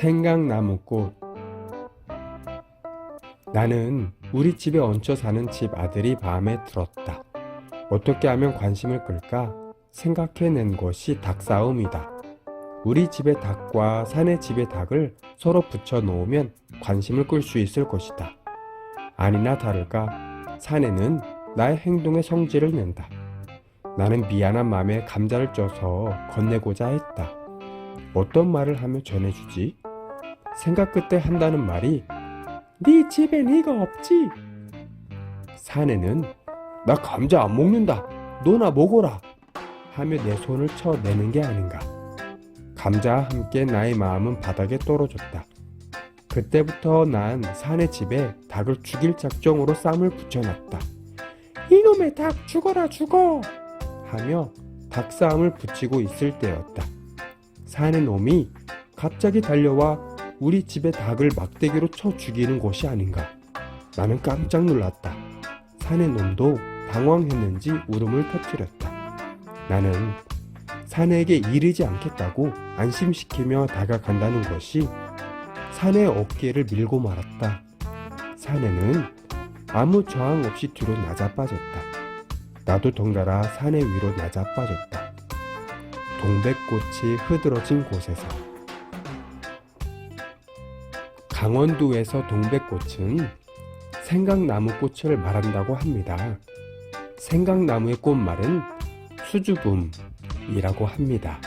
생강나무꽃 나는 우리 집에 얹혀 사는 집 아들이 마음에 들었다. 어떻게 하면 관심을 끌까 생각해낸 것이 닭싸움이다. 우리 집의 닭과 사내 집의 닭을 서로 붙여 놓으면 관심을 끌 수 있을 것이다. 아니나 다를까 사내는 나의 행동에 성질을 낸다. 나는 미안한 마음에 감자를 쪄서 건네고자 했다. 어떤 말을 하며 전해주지? 생각 끝에 한다는 말이 네 집엔 이거 없지? 사내는 나 감자 안 먹는다. 너나 먹어라. 하며 내 손을 쳐내는 게 아닌가. 감자와 함께 나의 마음은 바닥에 떨어졌다. 그때부터 난 사내 집에 닭을 죽일 작정으로 쌈을 붙여놨다. 이놈의 닭 죽어라 죽어! 하며 닭싸움을 붙이고 있을 때였다. 사내 놈이 갑자기 달려와 우리 집의 닭을 막대기로 쳐 죽이는 것이 아닌가. 나는 깜짝 놀랐다. 사내 놈도 당황했는지 울음을 터뜨렸다. 나는 사내에게 이르지 않겠다고 안심시키며 다가간다는 것이 사내의 어깨를 밀고 말았다. 사내는 아무 저항 없이 뒤로 낮아빠졌다. 나도 덩달아 사내 위로 낮아빠졌다. 동백꽃이 흐드러진 곳에서 강원도에서 동백꽃은 생강나무 꽃을 말한다고 합니다. 생강나무의 꽃말은 수줍음이라고 합니다.